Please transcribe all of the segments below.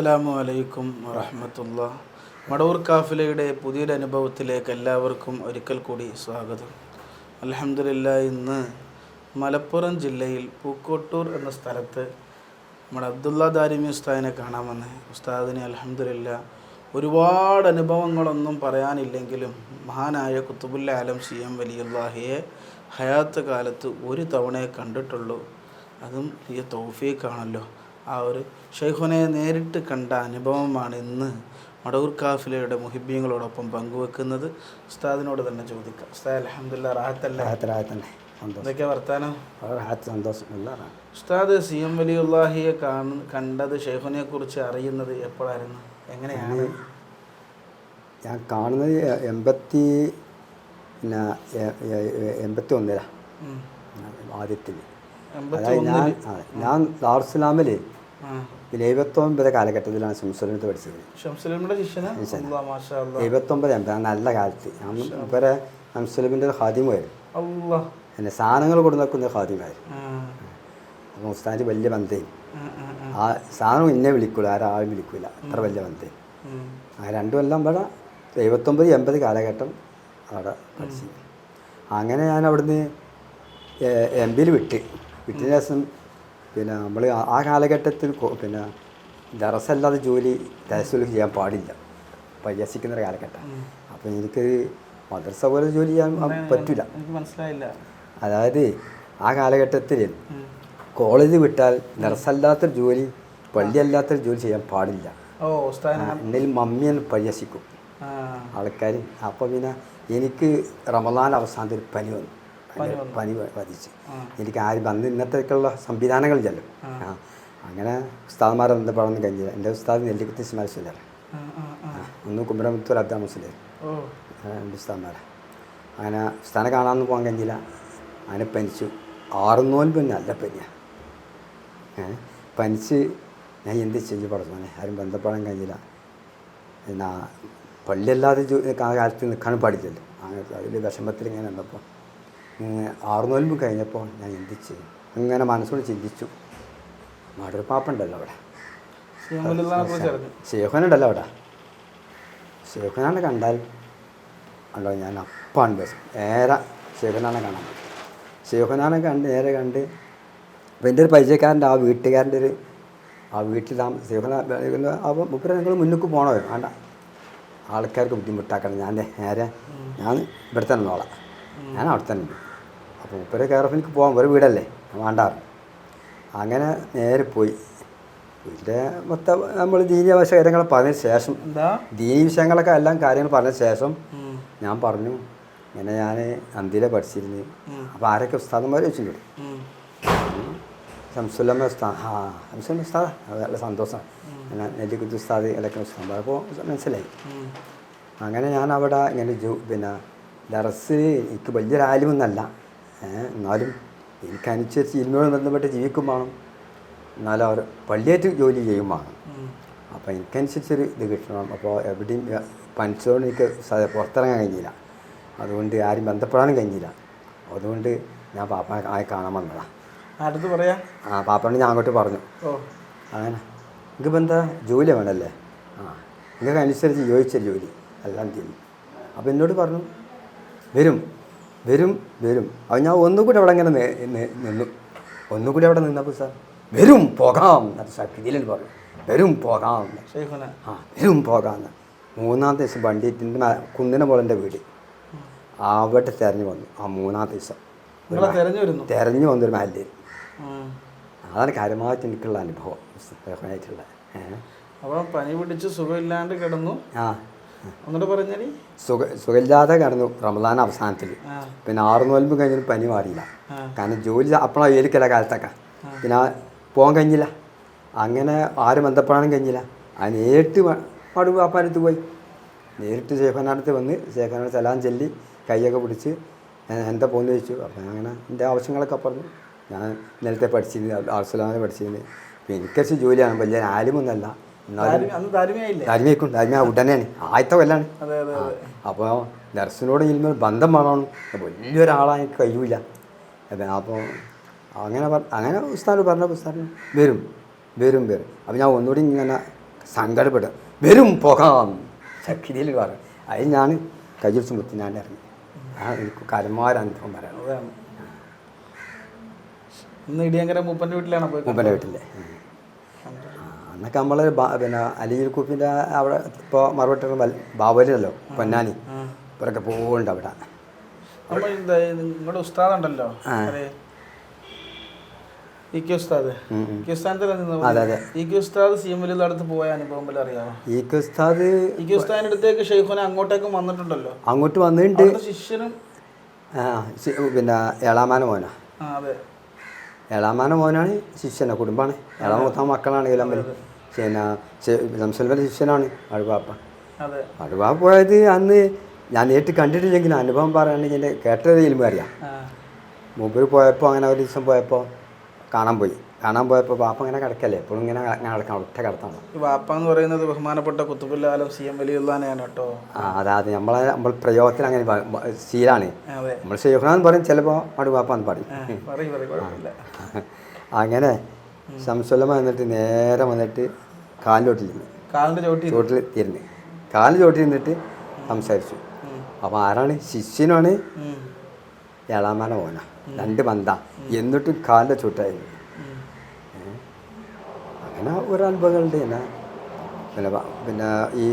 അസ്സലാമു അലൈക്കും വറഹമത്തുള്ള മടവൂർ കാഫിലയുടെ പുതിയൊരു അനുഭവത്തിലേക്ക് എല്ലാവർക്കും ഒരിക്കൽ കൂടി സ്വാഗതം. അലഹമില്ല ഇന്ന് മലപ്പുറം ജില്ലയിൽ പൂക്കോട്ടൂർ എന്ന സ്ഥലത്ത് നമ്മുടെ അബ്ദുള്ള ദാരിമി ഉസ്താദിനെ കാണാമെന്ന്. ഉസ്താദിനെ അലഹമില്ല ഒരുപാട് അനുഭവങ്ങളൊന്നും പറയാനില്ലെങ്കിലും മഹാനായ കുത്തുബുല്ല ആലം സി എം വലിയുല്ലാഹിയെ ഹയാത്ത് കാലത്ത് ഒരു തവണയെ കണ്ടിട്ടുള്ളൂ. അതും ഈ തൗഫീഖാണല്ലോ. ആ ഒരു ഷെയ്ഖുനെ നേരിട്ട് കണ്ട അനുഭവമാണ് ഇന്ന് മടവൂർ കാഫിലയുടെ മുഹിബ്യങ്ങളോടൊപ്പം പങ്കുവെക്കുന്നത്. ഉസ്താദിനോട് തന്നെ ചോദിക്കാം. ഉസ്താദ് അലഹമില്ല റാഹത്തല്ലേ? റാഹത്തന്നെ. സന്തോഷം. എന്തൊക്കെയാ വർത്താനം? ഉസ്താദ് സി എം വലിയുല്ലാഹിയെ കാണു കണ്ടത് ഷെയ്ഖുനെ കുറിച്ച് അറിയുന്നത് എപ്പോഴായിരുന്നു? എങ്ങനെയാണ്? ഞാൻ കാണുന്നത് എൺപത്തി പിന്നെ എൺപത്തി ഒന്നിലാണ് ആദ്യത്തിൽ. അതായത് ഞാൻ ഞാൻ പിന്നെ എഴുപത്തൊമ്പത് കാലഘട്ടത്തിലാണ് ശംസുലിനത്ത് പഠിച്ചത്. എഴുപത്തൊമ്പത് എൺപത് നല്ല കാലത്ത്. ഞാൻ ഇവരെ ഒരു ഹാദിമായിരുന്നു പിന്നെ സാധനങ്ങൾ കൊടുക്കുന്ന നിൽക്കുന്ന ഹാദിമായിരുന്നു ഉസ്താദ് വലിയ ബന്ധയും ആ, സാധനം ഇന്നെ വിളിക്കൂല ആരാളും വിളിക്കൂല. അത്ര വലിയ ബന്ധയും ആ രണ്ടും എല്ലാം ഇവിടെ എഴുപത്തൊമ്പത് എൺപത് കാലഘട്ടം അവിടെ പഠിച്ചു. അങ്ങനെ ഞാൻ അവിടുന്ന് എം ബിയിൽ വിട്ട്. ശേഷം പിന്നെ നമ്മൾ ആ കാലഘട്ടത്തിൽ പിന്നെ ദറസല്ലാതെ ജോലി തഹസിലേക്ക് ചെയ്യാൻ പാടില്ല. പരിഹസിക്കുന്ന ഒരു കാലഘട്ടം അപ്പം എനിക്ക് മദ്രസ പോലെ ജോലി ചെയ്യാൻ പറ്റില്ല മനസ്സിലായില്ല. അതായത് ആ കാലഘട്ടത്തിൽ കോളേജ് വിട്ടാൽ ദറസല്ലാത്തൊരു ജോലി പള്ളിയല്ലാത്തൊരു ജോലി ചെയ്യാൻ പാടില്ല. എന്നിൽ മമ്മിയൻ പരിഹസിക്കും. ആൾക്കാർ അപ്പോൾ പിന്നെ എനിക്ക് റമദാൻ അവസാനത്തിൽ പനി വന്നു. പനി ബാധിച്ച് എനിക്ക് ആരും അന്ന് ഇന്നത്തേക്കുള്ള സംവിധാനങ്ങൾ ചെല്ലും ആ. അങ്ങനെ ഉസ്താദ്മാരെ ബന്ധപ്പെടാൻ കഴിഞ്ഞില്ല എന്റെ ഉസ്താദ് നെല്ലിക്കുത്തി ആ. ഒന്ന് കുമ്പരമുത്തൂർ അബ്ദാ മുസ്ലിം. ഓ. രണ്ട് ഉസ്താദ്മാരെ. അങ്ങനെ ഉസ്താനെ കാണാമെന്ന് പോകാൻ കഴിഞ്ഞില്ല അങ്ങനെ പനിച്ചു. ആറുന്നോൽ പിന്നെ അല്ല പനിയ. പനിച്ച് ഞാൻ എന്ത് ചെയ്യും പഠിച്ചോനെ ആരും ബന്ധപ്പെടാൻ കഴിഞ്ഞില്ല എന്നാ പള്ളിയല്ലാതെ കാലത്ത് നിൽക്കാനും പാടില്ലല്ലോ. അങ്ങനെ അതിൽ വിഷമത്തിൽ ഇങ്ങനെ നിന്നപ്പോൾ. ആറുനോൽമ്പ് കഴിഞ്ഞപ്പോൾ ഞാൻ എന്ത് ചെയ്യും അങ്ങനെ മനസ്സോട് ചിന്തിച്ചു. മടുപ്പാപ്പുണ്ടല്ലോ അവിടെ. സിയമുല്ലാനെ കുറിച്ച് അറിഞ്ഞു ഷേഖനുണ്ടല്ലോ അവിടെ. ഷേഖനാണ് കണ്ടാൽ ഉണ്ടോ ഞാൻ അപ്പാണ് ബസ്. നേരെ ഷേഖനാനെ കാണാൻ ഷേഖനാനെ കണ്ട് നേരെ കണ്ട് അപ്പം എന്റെ ഒരു പരിചയക്കാരന്റെ ആ വീട്ടുകാരന്റെ ഒരു ആ വീട്ടിൽ ആ ഷേഖന അപ്പോൾ മുപ്പര നിങ്ങൾ മുന്നോട്ട് പോകണോ വേണ്ട. ആൾക്കാർക്ക് ബുദ്ധിമുട്ടാക്കണം. ഞാൻ നേരെ ഞാൻ ഇവിടെ തന്നെ നോളാം ഞാൻ അവിടെ തന്നെ ഉണ്ട്. അപ്പോൾ ഉപ്പരെ കയറഫിനിക്ക് എനിക്ക് പോകാം ഒരു വീടല്ലേ? വേണ്ട അങ്ങനെ നേരെ പോയി. ഇതിന്റെ മൊത്തം നമ്മൾ ദീനീയ വശ കാര്യങ്ങൾ പറഞ്ഞ ശേഷം എന്താ? ദീനീ വിഷയങ്ങളൊക്കെ എല്ലാം കാര്യങ്ങൾ പറഞ്ഞ ശേഷം ഞാൻ പറഞ്ഞു ഇങ്ങനെ ഞാൻ അന്തിയിലെ പഠിച്ചിരുന്നു. അപ്പം അപ്പോൾ ആരൊക്കെ ഉസ്താദന്മാർ വെച്ചിട്ടുണ്ട്. ശംസുല്ലമ്മ ഉസ്താദ്. ആ ശംസുല്ലമ്മ ഉസ്താദ്? നല്ല സന്തോഷമാണ് ഞാൻ നെല്ലിക്കുത്തി ഉസ്താദ് ഇലക്ക ഉസ്താദ് അപ്പോൾ മനസ്സിലായി. അങ്ങനെ ഞാൻ അവിടെ ഇങ്ങനെ ജോ പിന്നെ ദറസ് എനിക്ക് വലിയൊരു ആലിമൊന്നല്ല. എന്നാലും എനിക്കനുസരിച്ച് ഇരുന്നൂറ് ബന്ധപ്പെട്ട് ജീവിക്കും വേണം. എന്നാലും അവർ പള്ളിയായിട്ട് ജോലി ചെയ്യും വേണം. അപ്പോൾ എനിക്കനുസരിച്ചൊരു ഇത് കിട്ടണം. അപ്പോൾ എവിടെയും പനിച്ചതുകൊണ്ട് എനിക്ക് പുറത്തിറങ്ങാൻ കഴിഞ്ഞില്ല. അതുകൊണ്ട് ആരും ബന്ധപ്പെടാനും കഴിഞ്ഞില്ല. അതുകൊണ്ട് ഞാൻ പാപ്പനെ ആയി കാണാൻ വന്നതാണ് അടുത്ത് പറയാ? ആ പാപ്പനോട് ഞാൻ അങ്ങോട്ട് പറഞ്ഞു. ഓ. അങ്ങനെ. നിങ്ങൾക്ക് എന്താ ജോലി വേണമല്ലേ ആ നിങ്ങൾക്ക് അനുസരിച്ച് ചോദിച്ച ജോലി. എല്ലാം ചെയ്യും അപ്പോൾ എന്നോട് പറഞ്ഞു വരും. വരും വരും. അത് ഞാൻ ഒന്നുകൂടി അവിടെ അങ്ങനെ നിന്നു. ഒന്നുകൂടി അവിടെ നിന്നപ്പോൾ സാർ വരും പോകാം അത് ശക്തിയിലും പറഞ്ഞു വരും പോകാം ആ വരും പോകാം മൂന്നാം ദിവസം വണ്ടിയിട്ടിന്റെ കുന്നിന പോലെന്റെ വീട്. അവിടെ തെരഞ്ഞു വന്നു ആ മൂന്നാം ദിവസം. തിരഞ്ഞു വന്നൊരു മഹല്ലിൽ. അതാണ് കാര്യമായിട്ട് എനിക്കുള്ള അനുഭവം ആയിട്ടുള്ള അപ്പോൾ പനി പിടിച്ച് സുഖമില്ലാണ്ട് കിടന്നു. ആ. പറഞ്ഞാൽ സുഖ സുഖമില്ലാതെ കിടന്നു റമദാൻ അവസാനത്തിൽ പിന്നെ ആറ് നോൽമ്പ് കഴിഞ്ഞൊരു പനി മാറിയില്ല. കാരണം ജോലി അപ്പോഴാണ് ഏലിക്കല കാലത്തൊക്കെ. പിന്നെ പോകാൻ കഴിഞ്ഞില്ല. അങ്ങനെ ആരും ബന്ധപ്പെടാനും കഴിഞ്ഞില്ല. ആ നേരിട്ട് പടു പാപ്പാനടുത്ത് പോയി. നേരിട്ട് ശേഖനാടുത്ത് വന്ന് ശേഖരനോട് സലാം ചെല്ലി കൈയൊക്കെ പിടിച്ച് എന്താ പോകുന്നത് ചോദിച്ചു. അപ്പം അങ്ങനെ എന്റെ ആവശ്യങ്ങളൊക്കെ പറഞ്ഞു. ഞാൻ നേരത്തെ പഠിച്ചിരുന്നു ആർസലാമിനെ പഠിച്ചിരുന്നു അപ്പം എനിക്കച്ച് ജോലിയാണ്. വലിയ ആലുമൊന്നല്ല താഴ്മയ്ക്കും താഴ്മ ഉടനെയാണ്. ആദ്യത്തെ കൊല്ലാണ്. അപ്പോൾ നർസിനോട് ഇനിമേൽ ബന്ധം വേണം വലിയൊരാളായി എനിക്ക് കഴിയൂല. അപ്പോൾ അങ്ങനെ അങ്ങനെ ഉസ്താദ് പറഞ്ഞ ഉസ്താദ് വരും വരും വരും. അപ്പോൾ ഞാൻ ഒന്നുകൂടി ഇങ്ങനെ സങ്കടപ്പെടും. വരും പോകാം. ശക്തിയിൽ പറയും അതിൽ ഞാൻ കയ്യിൽ ഞാൻ ഇറങ്ങി ആ എനിക്ക് കരമാരനുഭവം പറയാം. അതാണ്. ഇന്ന് ഇടിയങ്കര മൂപ്പന്റെ വീട്ടിലാണ് മൂപ്പന്റെ വീട്ടിലെ. അന്നൊക്കെ നമ്മൾ പിന്നെ അലിയിൽ കുപ്പിന്റെ അവിടെ ഇപ്പോൾ മറുപടി ബാബുലല്ലോ പൊന്നാനി. ഇവരൊക്കെ പോകുന്നുണ്ട് അവിടെ. നിങ്ങളുടെ? ഇ കെ ഉസ്താദ്. ഇ കെ ഉസ്താദ് അടുത്ത് പോയ അനുഭവം വല്ല അറിയാമോ ഈ ഉസ്താദ് ഇ കെ ഉസ്താദിന്റെ അടുത്തേക്ക് ഷെയ്ഖുന അങ്ങോട്ടേക്കും വന്നിട്ടുണ്ടല്ലോ? അങ്ങോട്ട് വന്നിട്ടുണ്ട് ശിഷ്യനും? പിന്നെ ഏളാമാന മോനാ. അതെ. ഏളാമാന മോനാണ് ശിഷ്യനെ കുടുംബമാണ് ഏളാമൂത്ത മക്കളാണ് ഇലമ്പൽ പിന്നെ ശിഷ്യനാണ് അഴുവാപ്പ അടുവാപ്പ അഴുവാ പോയത് അന്ന് ഞാൻ നേരിട്ട് കണ്ടിട്ടില്ലെങ്കിലും അനുഭവം പറയുകയാണെങ്കിൽ എന്റെ കേട്ടത് ഇൽമ അറിയാം. മുമ്പിൽ പോയപ്പോൾ അങ്ങനെ ഒരു ദിവസം പോയപ്പോൾ കാണാൻ പോയി. കാണാൻ പോയപ്പോൾ വാപ്പ ഇങ്ങനെ കിടക്കല്ലേ? എപ്പോഴും ഇങ്ങനെ ഞാൻ കിടക്കണം ഒറ്റ കിടത്താണ്. വാപ്പ എന്ന് പറയുന്നത് ബഹുമാനപ്പെട്ട കുത്തുപുല്ലാലം സി എം വലിയുള്ളാനെയാണ് കേട്ടോ. ആ അതായത് നമ്മളെ നമ്മൾ പ്രയോഗത്തിൽ അങ്ങനെ ശീലാണ്. നമ്മൾ ഷെയ്ഖുനാന്ന് പറയും ചിലപ്പോൾ ആ, പറയ് പറയ് അങ്ങനെ സംസുലമ എന്നിട്ട് നേരെ വന്നിട്ട് കാലിലോട്ടിരുന്നു കാലിന്റെ ചോട്ടി ചോട്ടിൽ ഇരുന്ന് കാൽ ചോട്ടിൽ നിന്നിട്ട് സംസാരിച്ചു. അപ്പം അപ്പോൾ ആരാണ് ശിഷ്യനാണ്. ഏളാമാന മോന. രണ്ട് ബന്ധ. എന്നിട്ടും കാലിന്റെ ചുട്ടായിരുന്നു. അങ്ങനെ ഒരു അനുഭവങ്ങളുണ്ട് പിന്നെ പിന്നെ പിന്നെ ഈ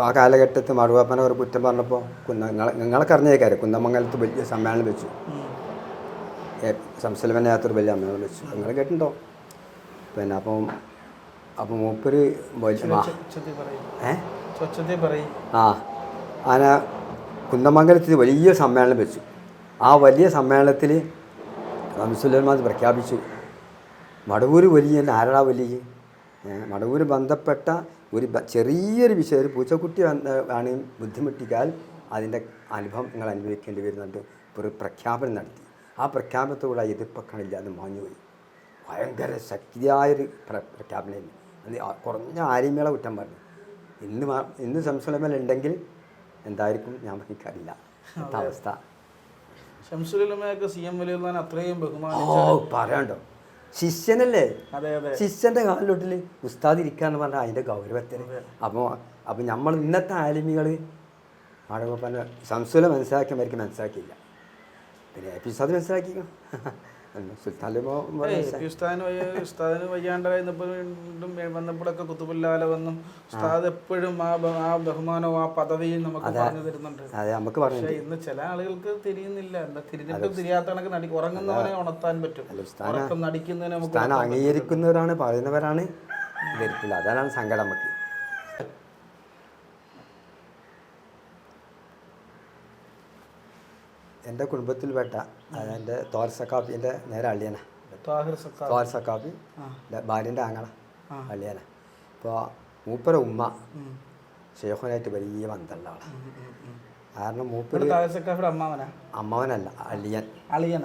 ആ കാലഘട്ടത്ത് മടുവാപ്പന ഒരു കുറ്റം പറഞ്ഞപ്പോൾ കുന്ന നിങ്ങളെ നിങ്ങളൊക്കെ അറിഞ്ഞേക്കാരെ. കുന്നമംഗലത്ത് വലിയ സമ്മേളനം വെച്ചു. ഉം. സംസലമനകത്തൊരു വലിയ സമ്മേളനം വെച്ചു. നിങ്ങൾ കേട്ടിട്ടുണ്ടോ? പിന്നെ അപ്പം അപ്പം മൂപ്പര് ആ, ചൊച്ചത്തി കുന്ദമംഗലത്തിൽ വലിയ സമ്മേളനം വെച്ചു. ആ വലിയ സമ്മേളനത്തിൽ റംസുലന്മാർ പ്രഖ്യാപിച്ചു. മടവൂർ വലിയ ആരടാ വലിയ. മടവൂര് ബന്ധപ്പെട്ട ഒരു ചെറിയൊരു വിഷയം ഒരു പൂച്ചക്കുട്ടി ആണ് ബുദ്ധിമുട്ടിക്കാൽ അതിന്റെ അനുഭവം നിങ്ങൾ അനുഭവിക്കേണ്ടി വരുന്നുണ്ട്. ഒരു പ്രഖ്യാപനം നടത്തി. ആ പ്രഖ്യാപനത്തോടെ എതിർപ്പക്കണില്ലാതെ മാഞ്ഞുപോയി. ഭയങ്കര ശക്തിയായൊരു പ്ര പ്രഖ്യാപനം അത് കുറഞ്ഞ ആര്യമേള കുറ്റം പറഞ്ഞു. ഇന്ന് ഇന്ന് സംസ്കൃതമേല ഉണ്ടെങ്കിൽ എന്തായിരിക്കും? ഞാൻ എനിക്കറിയില്ല അവസ്ഥ. ഷംസുലുലമയൊക്കെ സി എം വലിയുള്ളാൻ അത്രയും ഓ പറയണ്ടോ? ശിഷ്യനല്ലേ? ശിഷ്യന്റെ കാലിലോട്ടിൽ കാലിലോട്ടിൽ ഉസ്താദ് ഇരിക്കാന്ന് പറഞ്ഞാൽ അതിന്റെ ഗൗരവത്തിന്. അപ്പോൾ അപ്പോൾ നമ്മൾ ഇന്നത്തെ ആലിമികൾ ആടുമ്പോൾ സംസുലം മനസ്സിലാക്കിയവർക്ക് മനസ്സിലാക്കിയില്ല. പിന്നെ എപ്പിസോഡ് പി ഉസ്താദിന് ഉസ്താദിന് വയ്യാണ്ടായി നിന്നപ്പോൾ വീണ്ടും വന്നപ്പോഴൊക്കെ കുത്തുബുല്ലാല വന്നും. ഉസ്താദ് എപ്പോഴും ആ ആ ബഹുമാനവും ആ പദവിയും നമുക്ക് പറഞ്ഞു തരുന്നുണ്ട്. നമുക്ക് പക്ഷെ ഇന്ന് ചില ആളുകൾക്ക് തിരിയുന്നില്ല. എന്താ തിരിഞ്ഞിട്ടും തിരിയാത്ത കണക്ക് നടി ഉറങ്ങുന്നവനെ ഉണർത്താൻ പറ്റും. ഉറക്കം നടിക്കുന്നതിനെ നമുക്ക് അംഗീകരിക്കുന്നവരാണ് പറയുന്നവരാണ് വരുത്തില്ല അതാണ് സങ്കടം നമുക്ക്. എന്റെ കുടുംബത്തിൽപ്പെട്ട എന്റെ തോർ സക്കാഫിന്റെ നേരെ അള്ളിയന താഹിർ സക്കാപ്പി ഭാര്യന്റെ ആങ്ങള അള്ളിയന ഇപ്പോൾ അപ്പോൾ മൂപ്പര ഉമ്മ. ഷെയ്ഖുനായിട്ട് വലിയ ബന്ധമുള്ള ആളാണ്. കാരണം മൂപ്പര് അമ്മാവനല്ല അളിയൻ.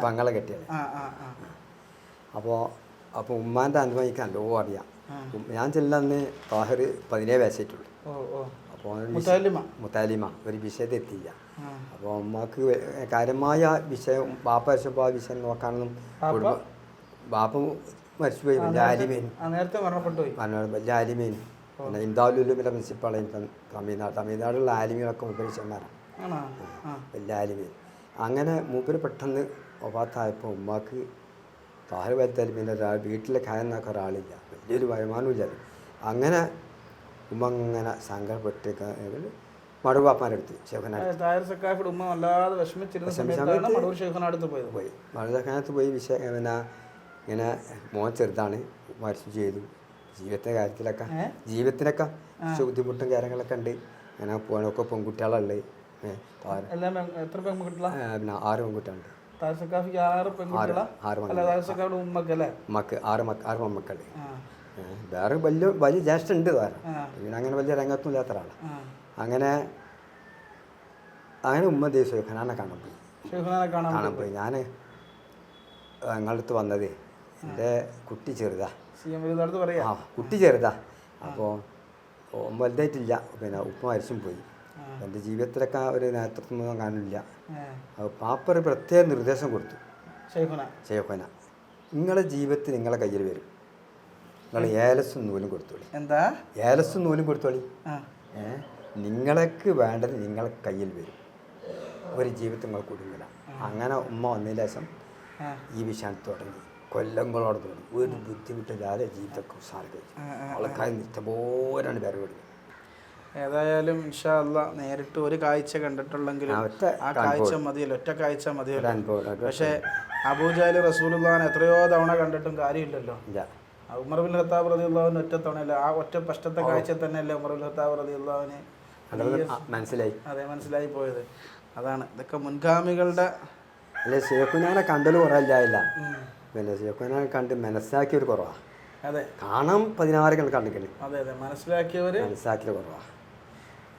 പങ്ങളെ കെട്ടിയത്. അപ്പോൾ അപ്പോൾ ഉമ്മാന്റെ അനുഭവം എനിക്ക് നല്ലോ അറിയാം ഞാൻ ചെല്ലന്ന് താഹിർ പതിനേഴ് വയസ്സായിട്ടുള്ളൂ. അപ്പോൾ മുത്താലിമ ഒരു വിഷയത്തെത്തിയില്ല അപ്പോൾ അമ്മയ്ക്ക് കാര്യമായ വിഷയം ബാപ്പ മരിച്ചപ്പോൾ ആ വിഷയം നോക്കാനൊന്നും ബാപ്പ? കുടുംബ ബാപ്പ മരിച്ചുപോയി. വലിയ ആലിമേനു ആ നേരത്തെ മരണപ്പെട്ടു പോയി. പറഞ്ഞ വലിയ ആലിമേനു പിന്നെ ഇന്താലുലുമിന്റെ പ്രിൻസിപ്പാളായി തമിഴ്നാട്. തമിഴ്നാടുള്ള ആലിമികളൊക്കെ മൂപ്പര് ആ. വലിയ ആലിമേൻ അങ്ങനെ മൂപ്പര് പെട്ടെന്ന് ഒപ്പാത്തായപ്പോൾ ഉമ്മാക്ക് താഴെ വരുത്താലും പിന്നെ ഒരാൾ വീട്ടിലെ കാര്യം നോക്കാൻ ഒരാളില്ല. വലിയൊരു വരുമാനമില്ല അങ്ങനെ ഉമ്മ അങ്ങനെ സങ്കടപ്പെട്ട് മടുവാപ്പാന്റെ അടുത്ത് ഉമ്മ വല്ലാതെ വിഷമിച്ചിരുന്ന സമയത്താണ് മടൂർ ഷെയ്ഖിനടുത്ത് പോയത്. പോയി. മടുതക്കാനത്ത് പോയി വിഷയം പിന്നെ ഇങ്ങനെ മോൻ ചെറുതാണ് മരിച്ചു ചെയ്തു. ജീവിതത്തെ കാര്യത്തിലൊക്കെ? ജീവിതത്തിനൊക്കെ ബുദ്ധിമുട്ടും കാര്യങ്ങളൊക്കെ ഉണ്ട്. അങ്ങനെ പോകാനൊക്കെ പെൺകുട്ടികളല്ലേ. പിന്നെ ആറ് പെൺകുട്ടികളുണ്ട്. ആറ് ആറ് അല്ലേ ആറ് മക്ക ആറ് മക്കൾ വേറെ വലിയ വലിയ ജ്യേഷ്ഠ ഉണ്ട് വേറെ. പിന്നെ അങ്ങനെ വലിയ രംഗത്തും ഇല്ലാത്ത ഒരാളാണ് അങ്ങനെ അങ്ങനെ ഉമ്മ ദേവി ഖനാനെ കാണാൻ പോയി. കാണാൻ പോയി. ഞാൻ ഞങ്ങളടുത്ത് വന്നത് എന്റെ കുട്ടി ചെറുതാ. ആ കുട്ടി ചെറുതാ. അപ്പോൾ വലുതായിട്ടില്ല. പിന്നെ ഉപ്പ മരിച്ചും പോയി. എന്റെ എന്റെ ജീവിതത്തിലൊക്കെ ഒരു നേതൃത്വം കാണില്ല പാപ്പർ അപ്പോൾ പാപ്പ ഒരു പ്രത്യേക നിർദ്ദേശം കൊടുത്തു. ഷെയ്ഖുന നിങ്ങളുടെ ജീവിതത്തിൽ നിങ്ങളെ കയ്യിൽ വരും. നിങ്ങൾ ഏലസും നൂലും കൊടുത്തോളി. എന്താ? ഏലസും നൂലും കൊടുത്തോളി. ആ. ഏ? നിങ്ങൾക്ക് വേണ്ടത് നിങ്ങളെ കയ്യിൽ വരും. ഒരു ജീവിതം നിങ്ങൾ കുടുങ്ങില്ല അങ്ങനെ ഉമ്മ വന്നതിന് ശേഷം ഈ വിഷയം തുടങ്ങി. കൊല്ലങ്ങളോട് തുടങ്ങി ഒരു ബുദ്ധിമുട്ടില്ലാതെ ജീവിതമൊക്കെ ഉസാറ് ആൾക്കാർ ഇഷ്ടംപോലാണ് പേര് കൊടുക്കുന്നത് ഏതായാലും ഇൻഷാ അല്ലാ നേരിട്ട് ഒരു കാഴ്ച കണ്ടിട്ടുള്ളെങ്കിലും ആ, കാഴ്ച മതിയല്ലോ. ഒറ്റ കാഴ്ച മതിയല്ലോ. പക്ഷേ അബൂജാലി റസൂലുള്ളാൻ എത്രയോ തവണ കണ്ടിട്ടും കാര്യമില്ലല്ലോ. ഉമർ ബിൻ ഖത്താബ് റതി അള്ളാഹുവിന് ഒറ്റ തവണയല്ല ആ ഒറ്റ പഷ്ടത്തെ കാഴ്ച തന്നെയല്ലേ ഉമർ ബിൻ ഖത്താബ് റതി അള്ളാഹുവിന് മനസ്സിലായി. അതെ മനസ്സിലായി പോയത്. അതാണ്. ഇതൊക്കെ മുൻഗാമികളുടെ അല്ലെ ഷേഖുനാനെ കണ്ടത് കുറവില്ലായില്ല. പിന്നെ ഷേഖുനാനെ കണ്ട് ഒരു കുറവാണ് അതെ. കാണാൻ കണ്ട് കണ്ടിക്കൽ അതെ അതെ മനസ്സിലാക്കിയവര് മനസ്സിലാക്കിയ കുറവാണ്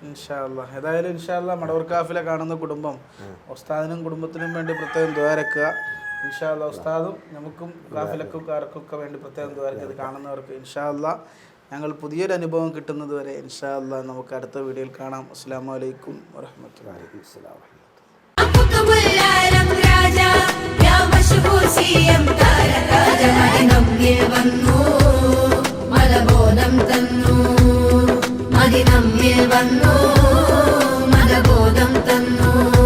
ഇൻഷാല്ല ഏതായാലും ഇൻഷാല്ല മടവർ കാഫിലെ കാണുന്ന കുടുംബം ഉസ്താദിനും കുടുംബത്തിനും വേണ്ടി പ്രത്യേകം ദ്വാരക്കുക ഇൻഷാല്ല ഉസ്താദും നമുക്കും കാഫിലക്കാർക്കൊക്കെ വേണ്ടി പ്രത്യേകം ദ്വാരക്ക് ഇത് കാണുന്നവർക്ക് ഇൻഷാല്ല ഞങ്ങൾ പുതിയൊരു അനുഭവം കിട്ടുന്നത് വരെ ഇൻഷാല്ല നമുക്ക് അടുത്ത വീഡിയോയിൽ കാണാം. അസ്സാം വലൈക്കും മദിനമ്മിൽ വന്നു മതബോധം തന്നു.